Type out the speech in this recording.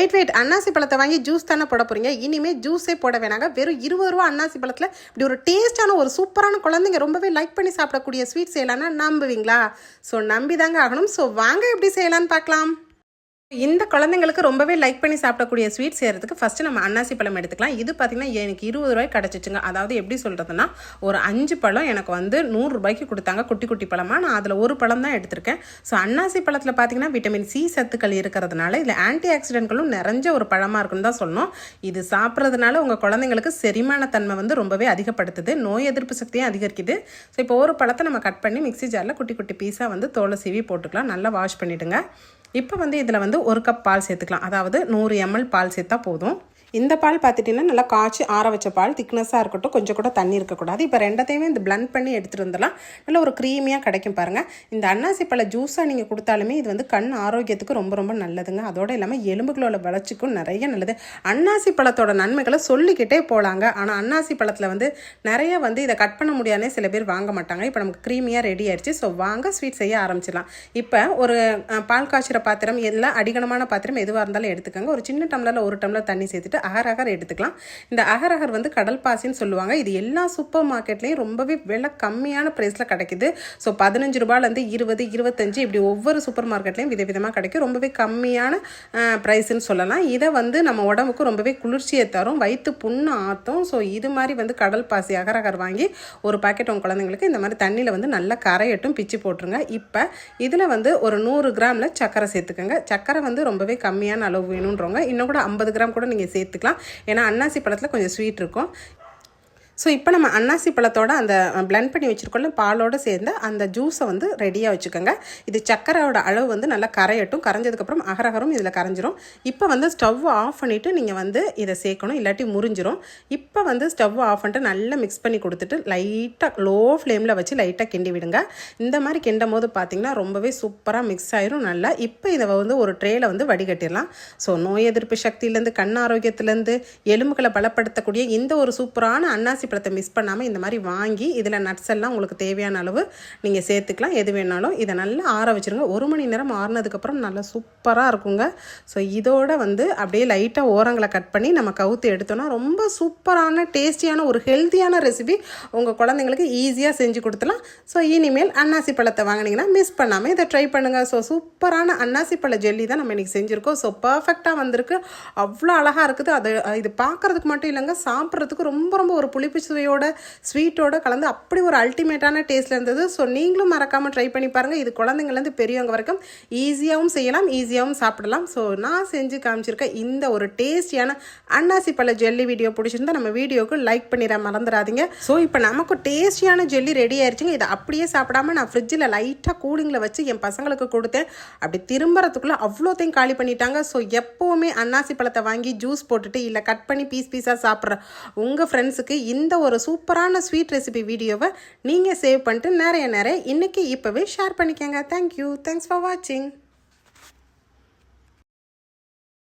Wait wait அன்னாசி பழத்தை வாங்கி ஜூஸ் தானே போட போறீங்க? இனிமே ஜூஸே போட வேணாங்க. வெறும் இருபது ரூபா அன்னாசி பழத்தில் இப்படி ஒரு டேஸ்டான ஒரு சூப்பரான குழந்தைங்க ரொம்பவே லைக் பண்ணி சாப்பிடக்கூடிய ஸ்வீட் செய்யலாம்னா நம்புவீங்களா? ஸோ நம்பி தாங்க ஆகணும். ஸோ வாங்க எப்படி செய்யலான்னு பார்க்கலாம். இந்த குழந்தைங்களுக்கு ரொம்பவே லைக் பண்ணி சாப்பிடக்கூடிய ஸ்வீட் செய்கிறதுக்கு ஃபஸ்ட்டு நம்ம அன்னாசி பழம் எடுத்துக்கலாம். இது பார்த்திங்கன்னா எனக்கு இருபது ரூபாய் கிடச்சிச்சுங்க. அதாவது எப்படி சொல்கிறதுனா ஒரு அஞ்சு பழம் எனக்கு வந்து நூறுரூபாய்க்கு கொடுத்தாங்க குட்டி குட்டி பழமாக நான் அதில் ஒரு பழம் தான் எடுத்திருக்கேன். ஸோ அன்னாசி பழத்தில் பார்த்திங்கன்னா விட்டமின் சி சத்துக்கள் இருக்கிறதுனால இதில் ஆன்டி ஆக்சிடென்ட்களும் நிறைஞ்ச ஒரு பழமாக இருக்குன்னு தான் சொல்லணும். இது சாப்பிட்றதுனால உங்கள் குழந்தைங்களுக்கு செரிமான தன்மை வந்து ரொம்பவே அதிகப்படுத்துது நோய் எதிர்ப்பு சக்தியும் அதிகரிக்குது. ஸோ இப்போ ஒரு பழத்தை நம்ம கட் பண்ணி மிக்ஸி ஜாரில் குட்டி குட்டி பீஸாக வந்து தோலை சீவி போட்டுக்கலாம். நல்லா வாஷ் பண்ணிவிடுங்க இப்போ வந்து இதில் வந்து ஒரு கப் பால் சேர்த்துக்கலாம். அதாவது நூறு எம்எல் பால் சேர்த்தா போதும். இந்த பால் பார்த்துட்டிங்கன்னா நல்லா காய்ச்சி ஆற வச்ச பால் திக்னஸாக இருக்கட்டும் கொஞ்சம் கூட தண்ணி இருக்கக்கூடாது. இப்போ ரெண்டத்தையுமே இந்த பிளண்ட் பண்ணி எடுத்துகிட்டு வந்துடலாம். நல்ல ஒரு க்ரீமியாக கிடைக்கும் பாருங்கள் இந்த அன்னாசி பழ ஜூஸாக நீங்கள் கொடுத்தாலுமே இது வந்து கண் ஆரோக்கியத்துக்கு ரொம்ப ரொம்ப நல்லதுங்க. அதோடு இல்லாமல் எலும்புகளோட வளர்ச்சிக்கும் நிறைய நல்லது. அன்னாசி பழத்தோட நன்மைகளை சொல்லிக்கிட்டே போகலாங்க ஆனால் அன்னாசி பழத்தில் வந்து நிறைய வந்து இதை கட் பண்ண முடியாதே சில பேர் வாங்க மாட்டாங்க. இப்போ நமக்கு க்ரீமியாக ரெடி ஆயிடுச்சு. ஸோ வாங்க ஸ்வீட் செய்ய ஆரம்பிச்சிடலாம். இப்போ ஒரு பால் காய்ச்சிற பாத்திரம் எல்லாம் அடிகனமான பாத்திரம் எதுவாக இருந்தாலும் எடுத்துக்கோங்க. ஒரு சின்ன டம்ளரில் ஒரு டம்ளர் தண்ணி சேர்த்துட்டு அகரகர் எடுத்துக்கலாம். இந்த அகரகர் வந்து கடல் பாசின்னு சொல்லுவாங்க. இது எல்லா சூப்பர் மார்க்கெட்லேயும் ரொம்பவே விலை கம்மியான ப்ரைஸில் கிடைக்குது. ஸோ பதினஞ்சு ரூபாயிலேருந்து இருபது இருபத்தஞ்சு இப்படி ஒவ்வொரு சூப்பர் மார்க்கெட்லேயும் விதவிதமாக கிடைக்கும். ரொம்பவே கம்மியான ப்ரைஸ்ன்னு சொல்லலாம். இதை வந்து நம்ம உடம்புக்கு ரொம்பவே குளிர்ச்சியை தரும். வயிற்று புண்ணு ஆற்றும் ஸோ இது மாதிரி வந்து கடல் பாசி அகரகர் வாங்கி ஒரு பாக்கெட் உங்கள் குழந்தைங்களுக்கு இந்த மாதிரி தண்ணியில் வந்து நல்லா கரையட்டும் பிச்சு போட்டுருங்க. இப்போ இதில் வந்து ஒரு நூறு கிராமில் சர்க்கரை சேர்த்துக்கோங்க. சர்க்கரை வந்து ரொம்பவே கம்மியான அளவு வேணுன்றவங்க இன்னும் கூட ஐம்பது கிராம் கூட நீங்கள் சேர்த்து சேர்த்துக்கலாம். ஏன்னா அன்னாசி பழத்தில் கொஞ்சம் ஸ்வீட் இருக்கும். ஸோ இப்போ நம்ம அன்னாசி பழத்தோட அந்த பிளெண்ட் பண்ணி வச்சுருக்கோம்ல பாலோடு சேர்ந்து அந்த ஜூஸை வந்து ரெடியாக வச்சுக்கோங்க. இது சர்க்கரையோட அளவு வந்து நல்லா கரையட்டும். கரைஞ்சதுக்கப்புறம் அகரகரும் இதில் கரைஞ்சிரும். இப்போ வந்து ஸ்டவ் ஆஃப் பண்ணிவிட்டு நீங்கள் வந்து இதை சேர்க்கணும். இல்லாட்டி முறிஞ்சிரும். இப்போ வந்து ஸ்டவ் ஆஃப் பண்ணிட்டு நல்லா மிக்ஸ் பண்ணி கொடுத்துட்டு லைட்டாக லோ ஃப்ளேமில் வச்சு லைட்டாக கிண்டி விடுங்க. இந்த மாதிரி கிண்டும் போது பார்த்தீங்கன்னா ரொம்பவே சூப்பராக மிக்ஸ் ஆயிரும். நல்லா இப்போ இதை வந்து ஒரு ட்ரேயில் வந்து வடிகட்டிடலாம். ஸோ நோய் எதிர்ப்பு சக்தியிலேருந்து கண் ஆரோக்கியத்துலேருந்து எலும்புகளை பலப்படுத்தக்கூடிய இந்த ஒரு சூப்பரான அன்னாசி பழத்தை மிஸ் பண்ணாமல் இந்த மாதிரி வாங்கி இதில் நட்ஸ் எல்லாம் உங்களுக்கு தேவையான அளவு நீங்கள் சேர்த்துக்கலாம். எது வேணாலும் இதை நல்லா ஆற வச்சுருங்க. ஒரு மணி நேரம் ஆறுனதுக்கப்புறம் நல்லா சூப்பராக இருக்குங்க. ஸோ இதோட வந்து அப்படியே லைட்டாக ஓரங்களை கட் பண்ணி நம்ம கவுத்து எடுத்தோன்னா ரொம்ப சூப்பரான டேஸ்டியான ஒரு ஹெல்த்தியான ரெசிபி உங்கள் குழந்தைங்களுக்கு ஈஸியாக செஞ்சு கொடுத்துலாம் ஸோ இனிமேல் அன்னாசி பழத்தை வாங்கினீங்கன்னா மிஸ் பண்ணாமல் இதை ட்ரை பண்ணுங்கள் ஸோ சூப்பரான அன்னாசி பழ ஜெல்லி தான் நம்ம இன்றைக்கி செஞ்சுருக்கோம். ஸோ பர்ஃபெக்டாக வந்திருக்கு. அவ்வளோ அழகாக இருக்குது. அது இது பார்க்குறதுக்கு மட்டும் இல்லைங்க. சாப்பிட்றதுக்கு ரொம்ப ரொம்ப ஒரு புளிப்பு சுவையோட ஸ்வீட்டோட கலந்து அப்படி ஒரு அல்டிமேட்டான டேஸ்ட்டில் இருந்தது. ஸோ நீங்களும் மறக்காமல் ட்ரை பண்ணி பாருங்கள் இது குழந்தைங்கள்லேருந்து பெரியவங்க வரைக்கும் ஈஸியாகவும் செய்யலாம் ஈஸியாகவும் சாப்பிடலாம். ஸோ நான் செஞ்சு காமிச்சிருக்கேன் இந்த ஒரு டேஸ்டியான அன்னாசி பழ ஜெல்லி வீடியோ பிடிச்சிருந்தா நம்ம வீடியோக்கு லைக் பண்ணிட மறந்துடாதீங்க. ஸோ இப்போ நமக்கு டேஸ்டியான ஜெல்லி ரெடி ஆயிடுச்சுங்க இதை அப்படியே சாப்பிடாம நான் ஃப்ரிட்ஜில் லைட்டாக கூலிங்கில் வச்சு என் பசங்களுக்கு கொடுத்தேன். அப்படி திரும்புறதுக்குள்ளே அவ்வளோத்தையும் காலி பண்ணிட்டாங்க. ஸோ எப்போவுமே அன்னாசி பழத்தை வாங்கி ஜூஸ் போட்டுட்டு இல்லை கட் பண்ணி பீஸ் பீஸாக சாப்பிட்ற உங்கள் ஃப்ரெண்ட்ஸுக்கு இந்த இந்த ஒரு சூப்பரான ஸ்வீட் ரெசிபி வீடியோவை நீங்கள் சேவ் பண்ணிட்டு நிறைய நிறைய இன்றைக்கி இப்போவே ஷேர் பண்ணிக்கோங்க. தேங்க்யூ தேங்க்ஸ் ஃபார் வாட்சிங்